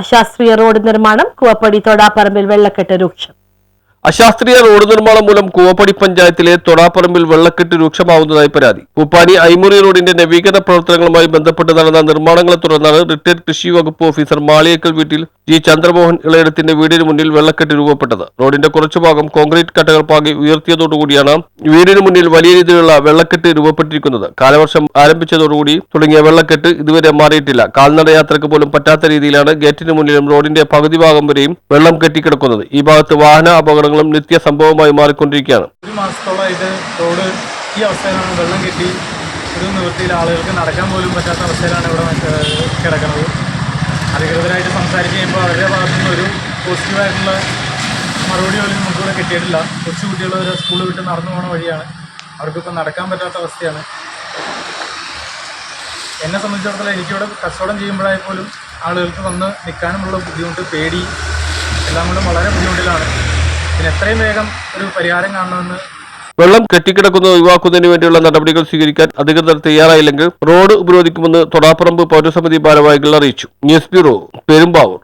അശാസ്ത്രീയ road നിർമ്മാണം കുവപ്പടി തൊടാപ്പറമ്പിൽ വെള്ളക്കെട്ട് രൂക്ഷം. അശാസ്ത്രീയ റോഡ് നിർമ്മാണം മൂലം കൂവപ്പടി പഞ്ചായത്തിലെ തൊടാപ്പറമ്പിൽ വെള്ളക്കെട്ട് രൂക്ഷമാവുന്നതായി പരാതി. പൂപ്പാനി ഐമുറി റോഡിന്റെ നവീകരണ പ്രവർത്തനങ്ങളുമായി ബന്ധപ്പെട്ട് നടന്ന നിർമ്മാണങ്ങളെ തുടർന്നാണ് റിട്ടയർഡ് കൃഷി വകുപ്പ് ഓഫീസർ മാളിയേക്കൽ വീട്ടിൽ ജി. ചന്ദ്രമോഹൻ ഇളയിടത്തിന്റെ വീടിന് മുന്നിൽ വെള്ളക്കെട്ട് രൂപപ്പെട്ടത്. റോഡിന്റെ കുറച്ചു ഭാഗം കോൺക്രീറ്റ് കട്ടകൾ പാകി ഉയർത്തിയതോടുകൂടിയാണ് വീടിന് മുന്നിൽ വലിയ രീതിയിലുള്ള വെള്ളക്കെട്ട് രൂപപ്പെട്ടിരിക്കുന്നത്. കാലവർഷം ആരംഭിച്ചതോടുകൂടി തുടങ്ങിയ വെള്ളക്കെട്ട് ഇതുവരെ മാറിയിട്ടില്ല. കാൽനട യാത്രയ്ക്ക് പോലും പറ്റാത്ത രീതിയിലാണ് ഗേറ്റിന് മുന്നിലും റോഡിന്റെ പകുതി ഭാഗം വരെയും വെള്ളം കെട്ടിക്കിടക്കുന്നത്. ഈ ഭാഗത്ത് വാഹന അപകടങ്ങളും നിത്യ സംഭവമായി മാറിക്കൊണ്ടിരിക്കുകയാണ്. ഒരു മാസത്തോളമായിട്ട് റോഡ് ഈ അവസ്ഥയിലാണ് വെള്ളം കെട്ടി ഒരു നിവൃത്തിയിൽ ആളുകൾക്ക് നടക്കാൻ പോലും പറ്റാത്ത അവസ്ഥയിലാണ് ഇവിടെ കിടക്കുന്നത്. അധികൃതരായിട്ട് സംസാരിച്ച് കഴിയുമ്പോൾ അവരുടെ ഭാഗത്തു നിന്ന് ഒരു പോസിറ്റീവായിട്ടുള്ള മറുപടി പോലും നമുക്കിവിടെ കിട്ടിയിട്ടില്ല. കൊച്ചു കുട്ടികൾ ഒരു സ്കൂൾ വിട്ട് നടന്നു പോണ വഴിയാണ്. അവർക്കിപ്പോൾ നടക്കാൻ പറ്റാത്ത അവസ്ഥയാണ്. എന്നെ സംബന്ധിച്ചിടത്തോളം എനിക്കിവിടെ കച്ചവടം ചെയ്യുമ്പോഴായി പോലും ആളുകൾക്ക് വന്ന് നിൽക്കാനുമുള്ള ബുദ്ധിമുട്ട് പേടി എല്ലാം കൊണ്ടും വളരെ ബുദ്ധിമുട്ടിലാണ്. ഇതിന് വേഗം ഒരു പരിഹാരം കാണണമെന്ന് വെള്ളം കെട്ടിക്കിടക്കുന്നത് ഒഴിവാക്കുന്നതിന് വേണ്ടിയുള്ള നടപടികൾ സ്വീകരിക്കാൻ അധികൃതർ തയ്യാറായില്ലെങ്കിൽ റോഡ് ഉപരോധിക്കുമെന്ന് തൊടാപ്പറമ്പ് പൗരസമിതി ഭാരവാഹികൾ അറിയിച്ചു. News bureau Perumbavoor.